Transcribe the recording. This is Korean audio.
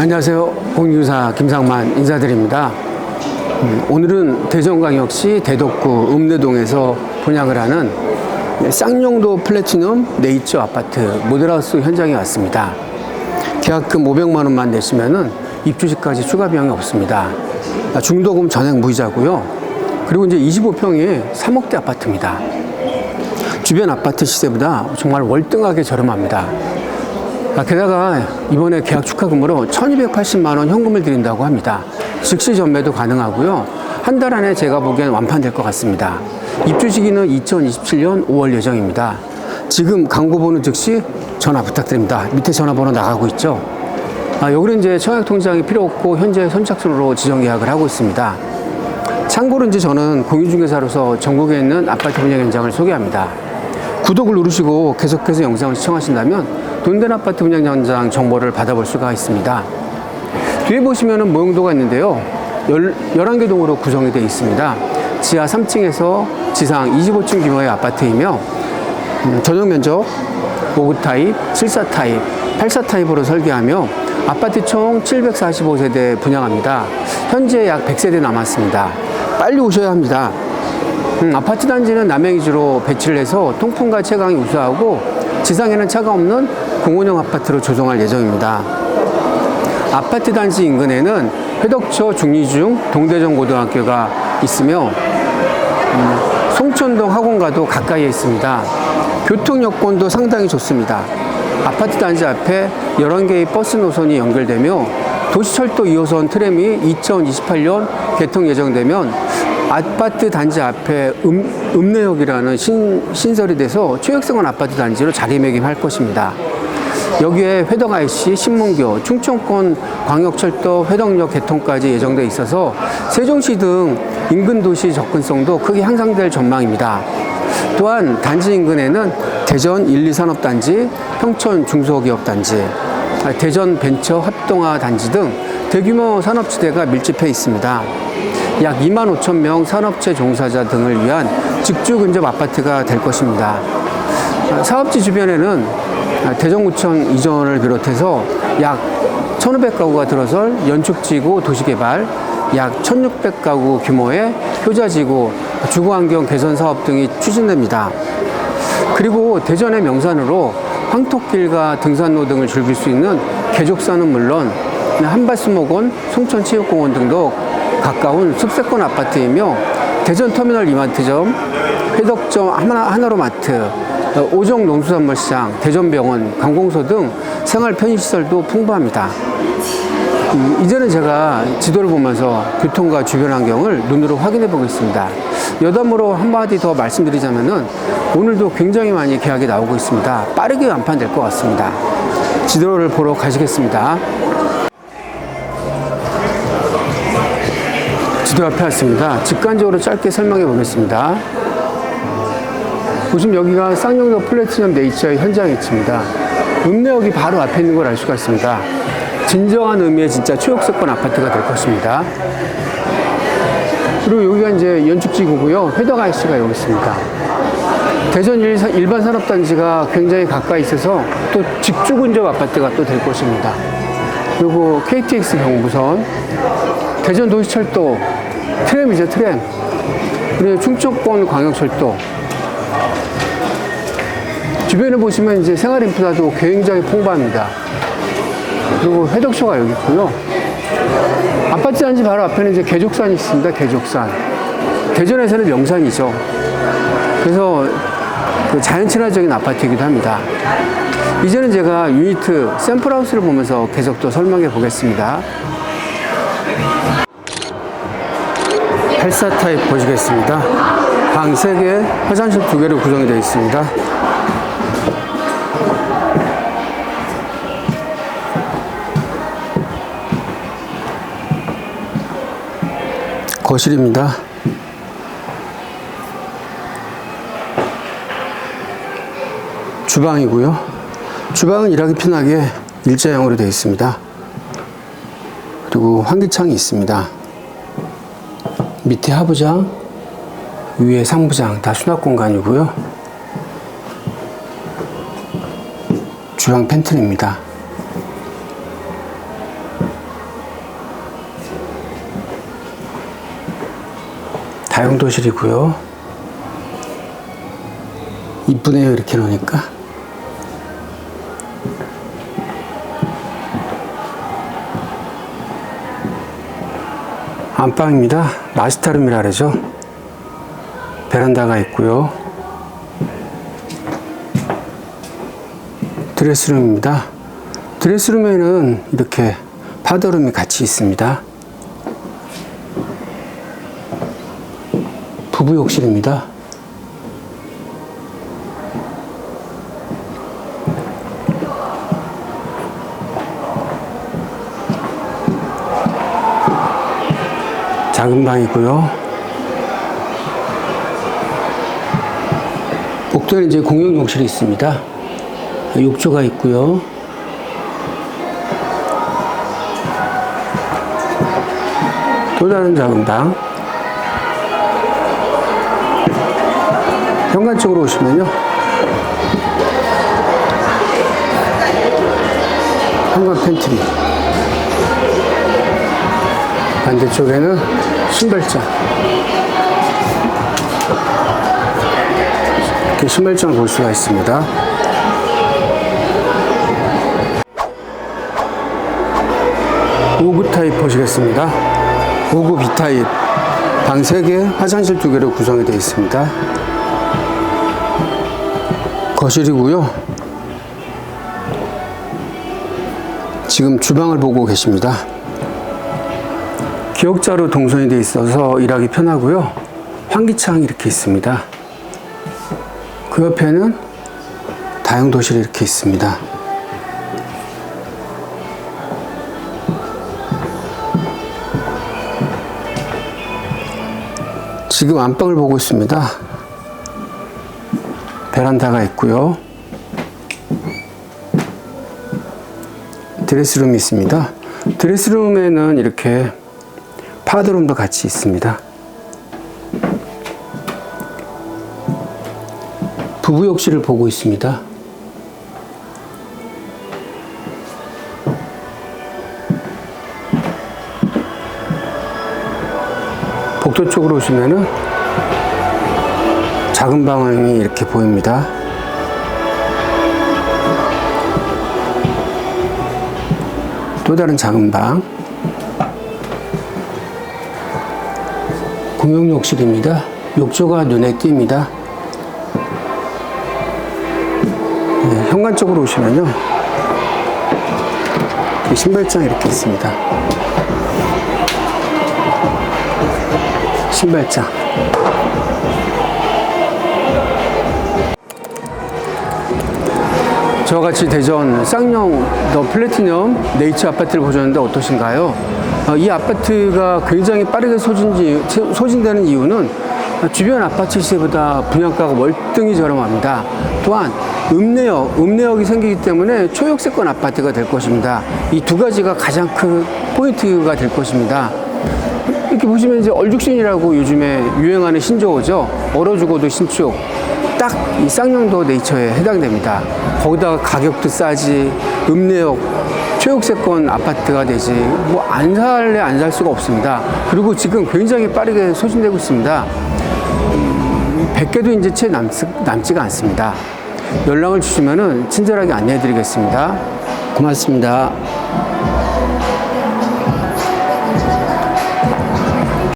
안녕하세요. 공유사 김상만 인사드립니다. 음, 오늘은 대전광역시 대덕구 읍내동에서 분양을 하는 쌍용도 플래티넘 네이처 아파트 모델하우스 현장에 왔습니다. 계약금 500만 원만 내시면은 입주시까지 추가 비용이 없습니다. 아, 중도금 전액 무이자고요. 그리고 이제 25평이 3억대 아파트입니다. 주변 아파트 시세보다 정말 월등하게 저렴합니다. 아, 게다가 이번에 계약 축하 금으로 1280만 원 현금을 드린다고 합니다. 즉시 전매도 가능하고요. 한 달 안에 제가 보기엔 완판될 것 같습니다. 입주 시기는 2027년 5월 예정입니다. 지금 광고 보는 즉시 전화 부탁드립니다. 밑에 전화번호 나가고 있죠. 아, 여기는 이제 청약 통장이 필요 없고 현재 선착순으로 지정 예약을 하고 있습니다. 참고로 이제 저는 공유중개사로서 전국에 있는 아파트 분양 현장을 소개합니다. 구독을 누르시고 계속해서 영상을 시청하신다면 돈된 아파트 분양 현장 정보를 받아볼 수가 있습니다. 뒤에 보시면은 모형도가 있는데요. 열, 11개 동으로 구성이 되어 있습니다. 지하 3층에서 지상 25층 규모의 아파트이며 음, 전용 면적 5구 타입, 7사 타입, 8사 타입으로 설계하며 아파트 총 745세대 분양합니다. 현재 약 100세대 남았습니다. 빨리 오셔야 합니다. 음, 아파트 단지는 남양주로 배치를 해서 통풍과 채광이 우수하고 지상에는 차가 없는 공원형 아파트로 조성할 예정입니다. 아파트 단지 인근에는 회덕초 중리중 동대전 고등학교가 있으며 음, 송천동 학원과도 가까이에 있습니다. 교통 여건도 상당히 좋습니다. 아파트 단지 앞에 11개의 버스 노선이 연결되며 도시철도 2호선 트램이 2028년 개통 예정되면 아파트 단지 앞에 음, 읍내역이라는 신, 신설이 돼서 초역생활 아파트 단지로 자리매김할 것입니다. 여기에 회덕 IC, 신문교, 충청권 광역철도 회덕역 개통까지 예정돼 있어서 세종시 등 인근 도시 접근성도 크게 향상될 전망입니다. 또한 단지 인근에는 대전 1, 2 산업단지, 평촌 중소기업단지, 아, 대전 벤처 합동화 단지 등 대규모 산업지대가 밀집해 있습니다. 약 2만 5천 명 산업체 종사자 등을 위한 직주 근접 아파트가 될 것입니다. 아, 사업지 주변에는 아, 대전구청 이전을 비롯해서 약 1,500가구가 들어설 연축지구 도시개발, 약 1,600가구 규모의 효자지구, 주거환경 개선 사업 등이 추진됩니다. 그리고 대전의 명산으로 황토길과 등산로 등을 즐길 수 있는 개족산은 물론 한밭수목원, 송천체육공원 등도 가까운 숲세권 아파트이며 대전터미널 이마트점, 회덕점 하나, 하나로마트, 오정 농수산물 시장, 대전병원, 관공서 등 생활 편의시설도 풍부합니다. 음, 이제는 제가 지도를 보면서 교통과 주변 환경을 눈으로 확인해 보겠습니다. 여담으로 한마디 더 말씀드리자면은 오늘도 굉장히 많이 계약이 나오고 있습니다. 빠르게 완판될 것 같습니다. 지도를 보러 가시겠습니다. 지도 앞에 왔습니다. 직관적으로 짧게 설명해 보겠습니다. 보시면 여기가 쌍용도 플래티넘 네이처의 현장 위치입니다. 읍내역이 바로 앞에 있는 걸 알 수가 있습니다. 진정한 의미의 진짜 초역세권 아파트가 될 것입니다. 그리고 여기가 이제 연축지구고요. 회덕 IC가 여기 있습니다. 대전 일- 일반 산업단지가 굉장히 가까이 있어서 또 직주 근접 아파트가 또 될 것입니다. 그리고 KTX 경부선, 대전 도시철도, 트램이죠, 트램. 그리고 충청권 광역철도. 주변에 보시면 이제 생활 인프라도 굉장히 풍부합니다. 그리고 회덕초가 여기 있고요. 아파트 단지 바로 앞에는 이제 개족산이 있습니다. 개족산. 대전에서는 명산이죠. 그래서 그 자연 친화적인 아파트이기도 합니다. 이제는 제가 유니트 샘플하우스를 보면서 계속 또 설명해 보겠습니다. 84 타입 보시겠습니다. 방 3개, 화장실 2개로 구성이 되어 있습니다. 거실입니다. 주방이고요. 주방은 일하기 편하게 일자형으로 되어 있습니다. 그리고 환기창이 있습니다. 밑에 하부장, 위에 상부장 다 수납 공간이고요. 주방 팬트리입니다. 다용도실이고요. 이쁘네요 이렇게 놓으니까. 안방입니다. 마스터룸이라 그러죠. 베란다가 있고요. 드레스룸입니다. 드레스룸에는 이렇게 파더룸이 같이 있습니다. 부부 욕실입니다. 작은 방이고요. 복도에 이제 공용 욕실이 있습니다. 욕조가 있고요. 또 다른 작은 방. 현관 쪽으로 오시면요. 현관 팬트리. 반대쪽에는 신발장. 이렇게 신발장을 볼 수가 있습니다. 오구 타입 보시겠습니다. 오구 B 타입. 방 3개, 화장실 2개로 구성이 되어 있습니다. 거실이고요. 지금 주방을 보고 계십니다. 기역자로 동선이 되어 있어서 일하기 편하고요. 환기창 이렇게 있습니다. 그 옆에는 다용도실이 이렇게 있습니다. 지금 안방을 보고 있습니다. 베란다가 있고요. 드레스룸이 있습니다. 드레스룸에는 이렇게 파드룸도 같이 있습니다. 부부 욕실을 보고 있습니다. 복도 쪽으로 오시면은 작은 방이 이렇게 보입니다. 또 다른 작은 방. 공용 욕실입니다. 욕조가 눈에 띕니다. 네, 현관 쪽으로 오시면요. 이 신발장 이렇게 있습니다. 신발장. 저같이 대전 쌍용 더 플래티넘 네이처 아파트를 보셨는데 어떠신가요? 어, 이 아파트가 굉장히 빠르게 소진지, 소진되는 이유는 주변 아파트 시세보다 분양가가 월등히 저렴합니다. 또한 읍내역, 읍내역이 생기기 때문에 초역세권 아파트가 될 것입니다. 이 두 가지가 가장 큰 포인트가 될 것입니다. 이렇게 보시면 이제 얼죽신이라고 요즘에 유행하는 신조어죠. 얼어 죽어도 신축. 딱 이 쌍용도 네이처에 해당됩니다. 거기다가 가격도 싸지, 읍내역, 초역세권 아파트가 되지, 뭐 안 살래 안 살 수가 없습니다. 그리고 지금 굉장히 빠르게 소진되고 있습니다. 음, 100개도 이제 채 남, 남지가 않습니다. 연락을 주시면은 친절하게 안내해 드리겠습니다. 고맙습니다.